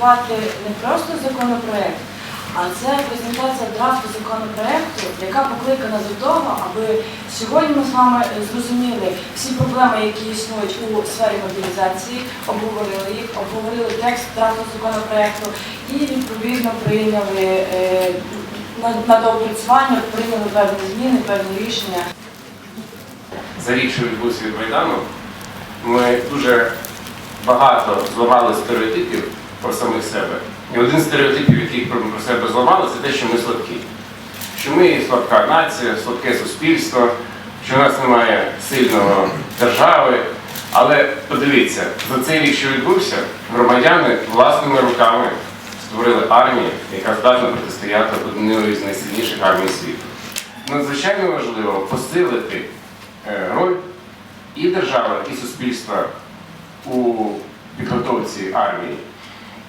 презентувати не просто законопроект, а це презентація драфту законопроекту, яка покликана до того, аби сьогодні ми з вами зрозуміли всі проблеми, які існують у сфері мобілізації, обговорили їх, обговорили текст драфту законопроекту і відповідно прийняли е, на, на доопрацювання, прийняли певні зміни, певні рішення. за рік, що відбувся від Майдану, ми дуже багато зламали стереотипів про самих себе. І один з стереотипів, який про себе зламали, це те, що ми слабкі. Що ми слабка нація, слабке суспільство, що в нас немає сильного держави. Але подивіться, за цей рік, що відбувся, громадяни власними руками створили армію, яка здатна протистояти однієї з найсильніших армій світу. Надзвичайно важливо посилити е, роль і держави, і суспільства у підготовці армії.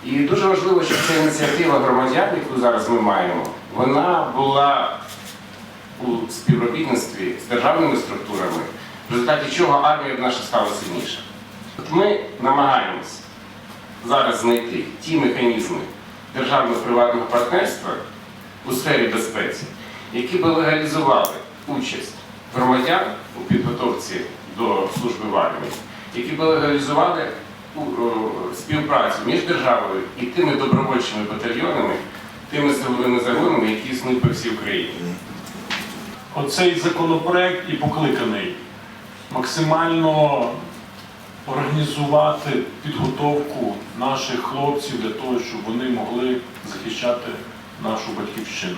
І дуже важливо, щоб ця ініціатива громадян, яку зараз ми маємо, вона була у співробітництві з державними структурами, в результаті чого армія наша стала сильніша. Ми намагаємось зараз знайти ті механізми державно-приватного партнерства у сфері безпеці, які би легалізували участь громадян у підготовці до служби в армії, які би легалізували співпрацю між державою і тими добровольчими батальйонами, тими силовими загонами, які існують по всій Україні. Оцей законопроект і покликаний максимально організувати підготовку наших хлопців для того, щоб вони могли захищати нашу батьківщину.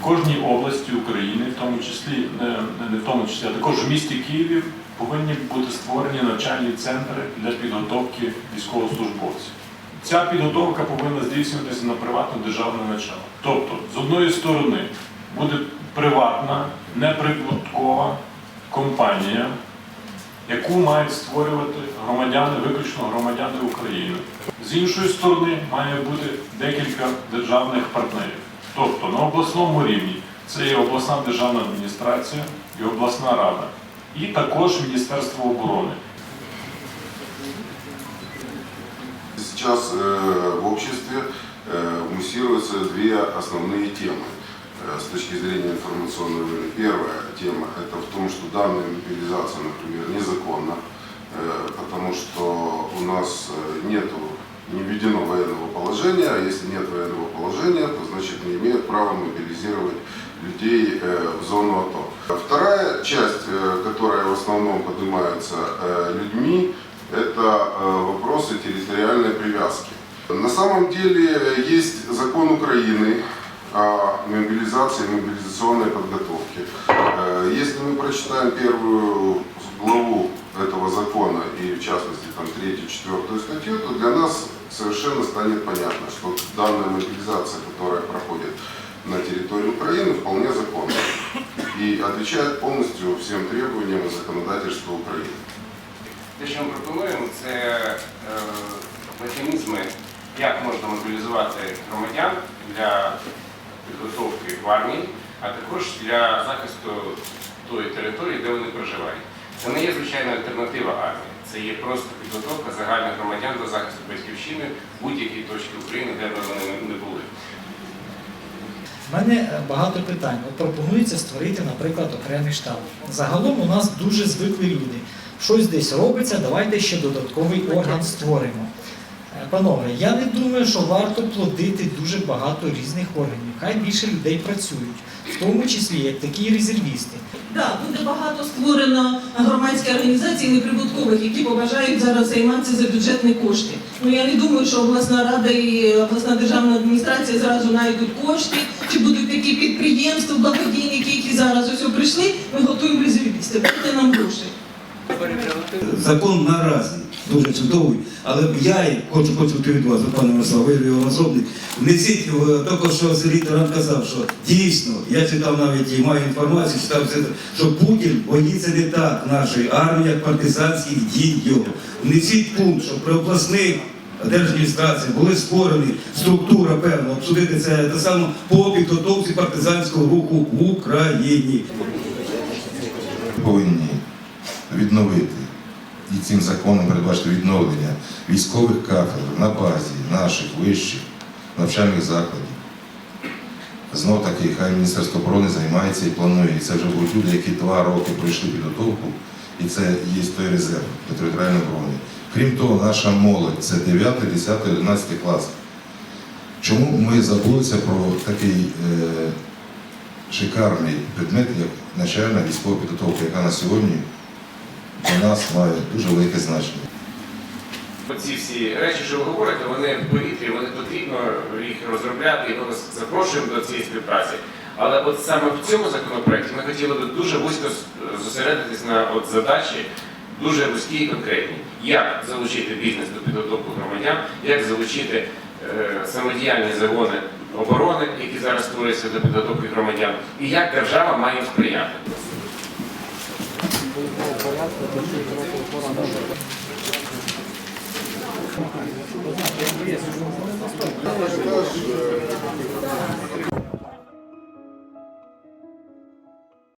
В кожній області України, в тому числі, не- не в тому числі, а також в місті Києві, повинні бути створені навчальні центри для підготовки військовослужбовців. Ця підготовка повинна здійснюватися на приватне державне начало. Тобто, з одної сторони, буде приватна, неприбуткова компанія, яку мають створювати громадяни, виключно громадяни України. З іншої сторони, має бути декілька державних партнерів. Тобто на обласному рівні це є обласна державна адміністрація і обласна рада, і також Міністерство оборони. Сейчас э, в обществе э, муссируются две основные темы э, с точки зрения информационной войны. Первая тема – это в том, что данная мобилизация, например, незаконна, э, потому что у нас нет не введено военного положения, а если нет военного положения, то значит не имеют права мобилизировать людей э, в зону АТО. Вторая часть, э, которая в основном поднимается э, людьми, это вопросы территориальной привязки. На самом деле есть закон Украины о мобилизации и мобилизационной подготовке. Если мы прочитаем первую главу этого закона и в частности там третью, четвертую статью, то для нас совершенно станет понятно, что данная мобилизация, которая проходит на территории Украины, вполне законна и отвечает полностью всем требованиям и законодательству Украины. Те, що ми пропонуємо, це е, механізми, як можна мобілізувати громадян для підготовки в армії, а також для захисту тої території, де вони проживають. Це не є звичайна альтернатива армії. Це є просто підготовка загальних громадян до захисту батьківщини в будь-якій точці України, де б вони не були. У мене е, багато питань. От пропонується створити, наприклад, окремий штаб. Загалом у нас дуже звикли люди. Щось десь робиться, давайте ще додатковий орган створимо. Е, Панове, я не думаю, що варто плодити дуже багато різних органів. Хай більше людей працюють, в тому числі як такі резервісти. Так, буде багато створено громадських організацій неприбуткових, які побажають зараз займатися за бюджетні кошти. Ну я не думаю, що обласна рада і обласна державна адміністрація зразу знайдуть кошти, чи будуть такі підприємства, благодійники, які зараз ось прийшли, ми готуємо резервістів, Будьте нам гроші. Закон наразі дуже чудовий, але я хочу почути від вас, пане Мирослав, ви його розробник. Внесіть в тільки що Сергій Таран казав, що дійсно, я читав навіть і маю інформацію, читав все, що Путін боїться не так нашої армії, як партизанських дій його. Внесіть пункт, що при обласних держадміністрації були створені структура певна, обсудити це те саме по підготовці партизанського руху в Україні. повинні відновити і цим законом передбачити відновлення військових кафедр на базі наших вищих навчальних закладів. Знов таки, хай Міністерство оборони займається і планує. І це вже будуть люди, які два роки пройшли підготовку, і це є той резерв для територіальної оборони. Крім того, наша молодь це 9, 10, 11 клас. Чому ми забулися про такий е, шикарний предмет, як начальна військова підготовка, яка на сьогодні нас має дуже велике значення. Оці всі речі, що ви говорите, вони в повітрі, вони потрібно їх розробляти, і ми вас запрошуємо до цієї співпраці. Але от саме в цьому законопроекті ми хотіли би дуже вузько зосередитись на от задачі, дуже вузькі і конкретні. Як залучити бізнес до підготовки громадян, як залучити е, самодіяльні загони оборони, які зараз створюються до підготовки громадян, і як держава має їм сприяти.